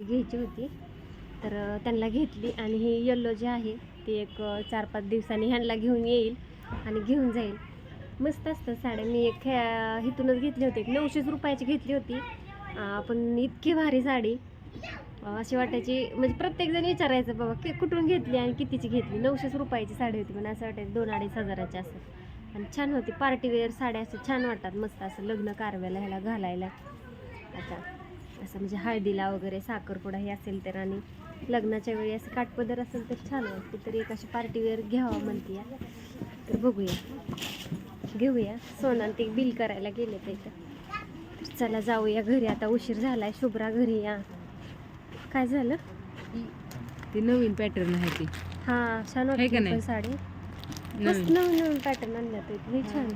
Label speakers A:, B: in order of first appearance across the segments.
A: घ्यायची होती. तर त्यांना घेतली आणि ही येल्लो जी आहे ती एक चार पाच दिवसांनी ह्यांना घेऊन येईल आणि घेऊन जाईल. मस्त असतं साड्या. मी एक ह्या- इथूनच घेतली होती. एक नऊशेच रुपयाची घेतली होती. पण इतकी भारी साडी. अशी वाटायची म्हणजे प्रत्येकजण विचारायचं बाबा की कुठून घेतली आणि कितीची घेतली? नऊशेच रुपयाची साडी होती पण असं वाटायचं दोन अडीच हजाराची असं. आणि छान होती. पार्टीवेअर साड्या असं छान वाटतात. मस्त असं लग्न कारव्याला ह्याला घालायला. आता असं म्हणजे हळदीला वगैरे साखरपुडा हे असेल तर आणि लग्नाच्या वेळी असं काठपदर असेल तर छान वाटते. तरी एक अशी पार्टीवेअर घ्यावा म्हणते तर बघूया. घेऊया. सोनान ते बिल करायला गेले ते तर चला जाऊया घरी. आता उशीर झालाय. शुभ्रा घरी या. काय झालं?
B: ती नवीन पॅटर्न आहे ती.
A: हा छान
B: आहे
A: वाटते साडी. मस्त
B: नवीन
A: नवीन पॅटर्न आणल्यात. हे छान.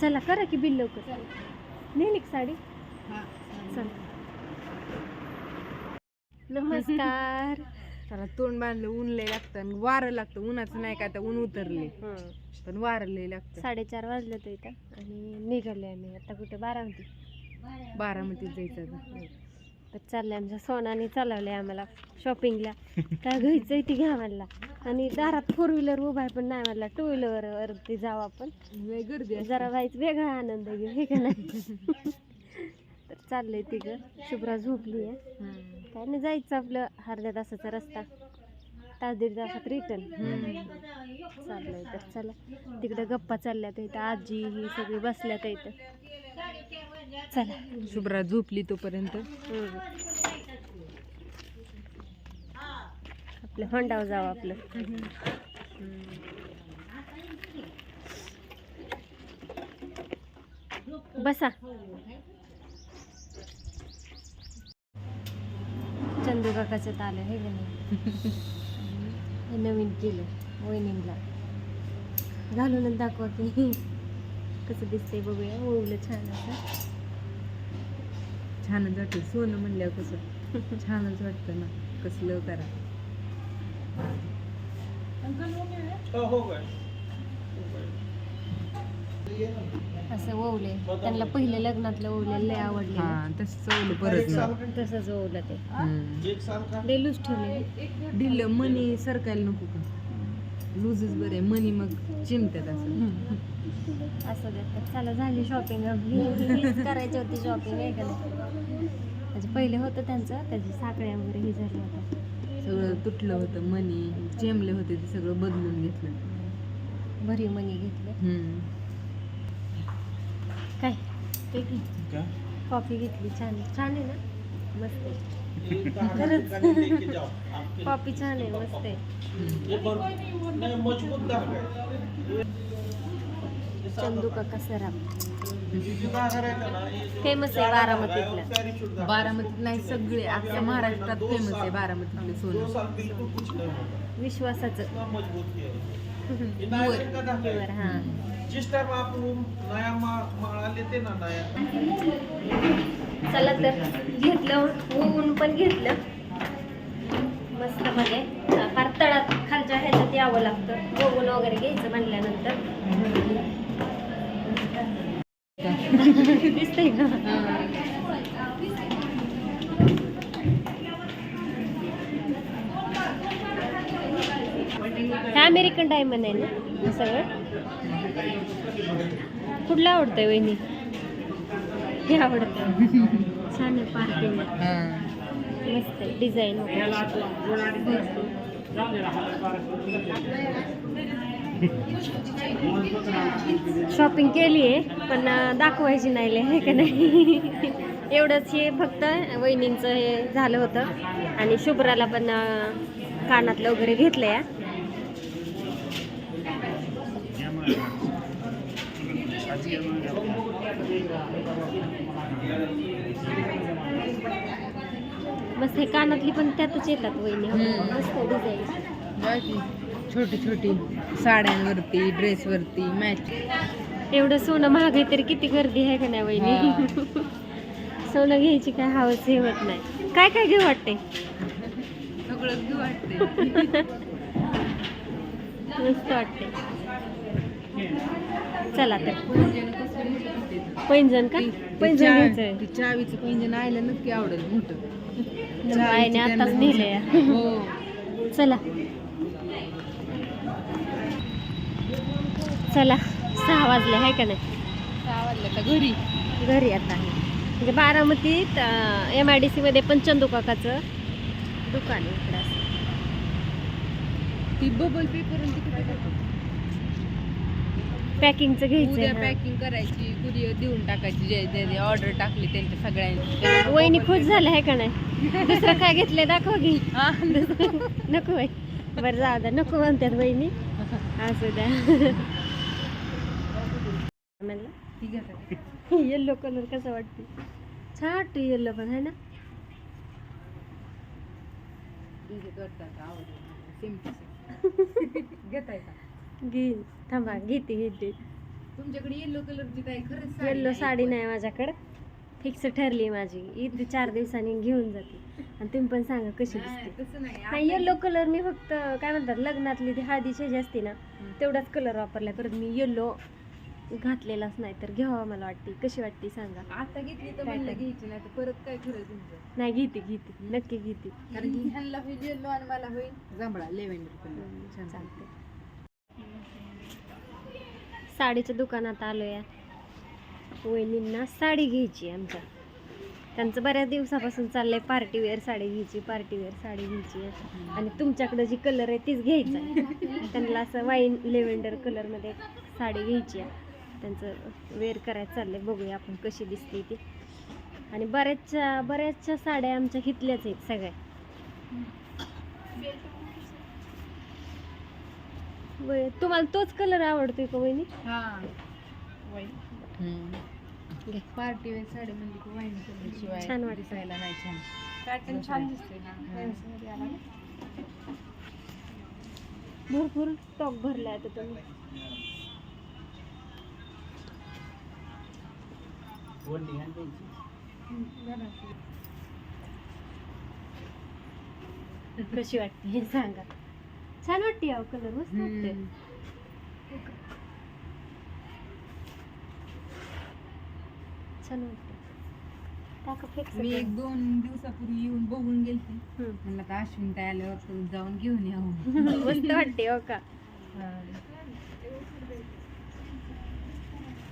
A: चला करा की बिल लवकर. नेली का साडी. चल. नमस्कार.
B: त्याला तोंड बांधलं ऊन लय लागतं आणि वारं लागतं. उन्हाचं नाही का आता ऊन उतरले. पण वारं लय लागतं.
A: साडेचार वाजले तर इथं आणि निघाले आम्ही. आता कुठे बारामती.
B: बारामतीत जायचं आता.
A: तर चाललंय आमच्या सोनाने चालवलंय आम्हाला शॉपिंगला काय घ्यायचंय ती घ्या म्हणला. आणि दारात फोर व्हीलर उभा आहे पण नाही म्हणला. टू व्हीलर वरती जाऊ आपण. जरा व्हायचं वेगळा आनंद घेऊ हे का नाही? तर चाललंय तिघं शुभ्रा झोपली आहे.
B: हं.
A: काय नाही जायचं आपलं अर्ध्या तासाचा रस्ता. तास दीड तासात रिटर्न. चाललंय तर चला. तिकडे गप्पा चालल्यात इथं आजी ही सगळी बसल्यात इथं चला
B: शुभ्रा झोपली तोपर्यंत.
A: आपलं हंडाव जावं आपलं. बसा. चंदू काकाचं आलं हे नाही? हे नवीन केलं वहिनीला. घालूनच दाखवा की. कसं दिसतंय बघूया. ओवलं छान असं.
B: छानच वाटतं. सोनं म्हणल्यावर कसं? छानच वाटतं ना. कसलं करा.
A: असं ओवले त्यांना पहिले लग्नातलं ओवलेलं लय आवडले
B: हा तसं चवलं परत
A: तसंच ओवलं ते. डेलूच ठेवले
B: दिलं मनी सरकायला नको का? लूजच बरे मनी मग चिमत्यात असं.
A: असं देतात चला झाली शॉपिंग करायची होती शॉपिंग आहे का नाही म्हणजे पहिले होतं त्यांचं त्याची साखळ्या वगैरे ही झाली आता.
B: सगळं तुटलं होतं मनी चेंबले होते ते सगळं बदलून घेतलं.
A: भरी मनी घेतले.
B: हम्म.
A: काय? कॉफी घेतली छान. छान आहे ना? मस्त आहे. खरंच कॉफी छान आहे मस्त आहे. चंदू काका सराफ फेमस आहे बारामतीतलं.
B: बारामतीत नाही सगळे अख्ख्या महाराष्ट्रात फेमस आहे बारामतीतले सोनं.
A: विश्वासाचं. हां
C: जिस टाइम आप वो नया मा- माळा लेते ना नया
A: चला तर घेतलं ऊन पण घेतलं. मस्त मध्ये फार तळात खालच्या ह्याच्यात यावं लागतं. बघून वगैरे घ्यायचं म्हणल्यानंतर. दिसतंय का? हे अमेरिकन डायमंड आहे ना? हे सगळं? कुठलं आवडतंय वहिनी? हे आवडतं छान आहे पार्किंग मस्त आहे डिझाईन शॉपिंग केली आहे पण दाखवायची नाही लय, का नाही? एवढंच हे फक्त वहिनींचं हे झालं होतं. आणि शुभ्राला पण कानातलं वगैरे घेतलं या मस्त हे कानातली पण त्यातच येतात वहिनी. मस्त डिझाईन
B: छोटी छोटी साड्यांवरती ड्रेसवरती मॅच
A: एवढं सोनं महाग आहे तरी किती गर्दी आहे का नाही वहिनी? सोनं घ्यायची काय हवस हे होत नाही. काय काय घेऊ वाटते?
B: सगळं घेऊ वाटते.
A: मस्त वाटते. चला तर.
B: पैंजण
A: का? पैंजण घ्यायचंय.
B: चावीचं पैंजण आयला नक्की आवडेल मोठं.
A: आईने आताच नेलंय.
B: हो.
A: चला. चला सहा वाजले आहे का नाही?
B: सहा वाजलं का? घरी.
A: घरी आता म्हणजे बारामतीत एम आय डी सीमध्ये पण चंदू काकाचं दुकान आहे इकडं. असं.
B: ती बबल पेपर आणि ती कुठे टाकतात?
A: पॅकिंगचं
B: उद्या
A: घ्यायचं
B: पॅकिंग करायची कुरिअर देऊन टाकायची जे जे ऑर्डर टाकली त्यांच्या सगळ्यांनी
A: वहिनी खुश झालं आहे का नाही? दुसरं काय घेतलंय दाखव
B: हा.
A: नको बाई. बरं जाऊ द्या. नको म्हणतात वहिनी. असू द्या. म्हणलं. येल्लो कलर कसा वाटते छान वाटतो येल्लो पण आहे ना?
B: करतात आवडलं. घेताय का?
A: घेईन थांबा घेते घेते.
B: तुमच्याकडे येलो कलरची काय खरंच
A: येल्लो साडी नाही माझ्याकडं. फिक्स ठरली माझी. इथे चार दिवसांनी घेऊन जाते. आणि तुम्ही पण सांगा कशी दिसते.
B: तसं नाही.
A: नाही येल्लो कलर मी फक्त काय म्हणतात लग्नातली ती हळदीची जी असते ना तेवढाच कलर वापरला परत मी येल्लो घातलेलाच नाही तर घ्यावा मला वाटते. कशी वाटते सांगा.
B: आता घेतली तर
A: काय
B: म्हणलं
A: काय?
B: घ्यायची नाही तर परत काय खरं तुमचं?
A: नाही घेते घेते. नक्की घेते.
B: कारण की ह्यांना होईल येल्लो आणि मला होईल जांभळा लेव्हेंडर कलर छान.
A: चालते साडीच्या दुकानात आलोया. वहिनींना साडी घ्यायची आहे आमच्या. त्यांचं बऱ्याच दिवसापासून चाललंय पार्टीवेअर साडी घ्यायची पार्टीवेअर साडी घ्यायची आहे. आणि तुमच्याकडे जी कलर आहे तीच घ्यायचा त्यांना असं वाईन लेव्हेंडर कलरमध्ये साडी घ्यायची आहे. त्यांचं वेअर करायचं चाललंय. बघूया आपण कशी दिसते ती. आणि बऱ्याचशा बऱ्याचशा साड्या आमच्या हितल्याच आहेत सगळ्या. तुम्हाला तोच कलर आवडतोय का वहिनी?
B: हा पार्टी वेअर साडी म्हणजे की वाईन कलर शिवाय
A: छान वाटतं.
B: दिसायला नाही छान.
A: पॅटर्न छान दिसतोय ना भरपूर स्टॉक भरलाय आता तुम्ही. कशी वाटते हे सांगा. छान वाटते अहो कलर मस्त वाटते. छान वाटते टाका
B: मी एक दोन दिवसापूर्वी येऊन बघून गेलते. म्हणलं का अश्विन ताई आल्यावर तर जाऊन घेऊन यावं
A: मस्त वाटते हो का?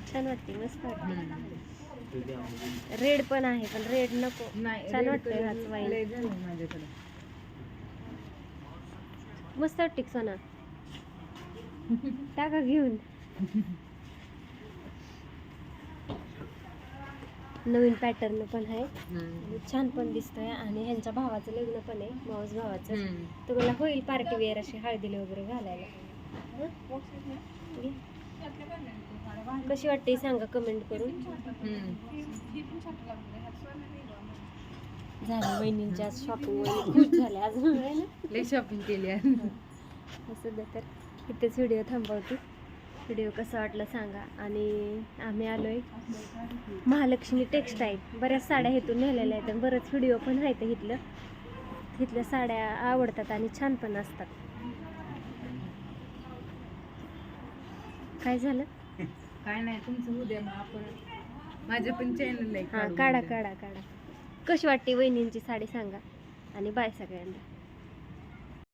A: छान वाटते मस्त वाटते रेड पण आहे पण रेड नको.
B: नाही
A: छान
B: red color. लय झालंय माझ्याकडे.
A: मस्त वाटते सोना. टाका घेऊन. नवीन पॅटर्न पण आहे. आणि छान पण दिसतंय आणि ह्यांच्या भावाचं लग्न पण आहे मावस भावाचं. तुम्हाला होईल पार्टी वेअर अशी हळदीला वगैरे घालायला. हं? कशी वाटते सांगा कमेंट करून. झाली वहिनींची आज शॉपिंग वगैरे खूप झाल्या आहे ना
B: लय शॉपिंग केली आहे.
A: दे तर. इथेच व्हिडिओ थांबवते. व्हिडिओ कसा वाटला सांगा. आणि आम्ही आलोय महालक्ष्मी टेक्स्टाईल बऱ्याच साड्या इथून नेलेल्या आहेत आणि बरंच व्हिडिओ पण आहेत इथलं. इथल्या साड्या आवडतात आणि छान पण असतात. काय झालं?
B: काय नाही तुमचं उद्या मग आपण माझ्या पण चॅनल
A: हां काढा काढा काढा. कशी वाटते वहिनींची साडी सांगा. आणि बाय सगळ्यांना.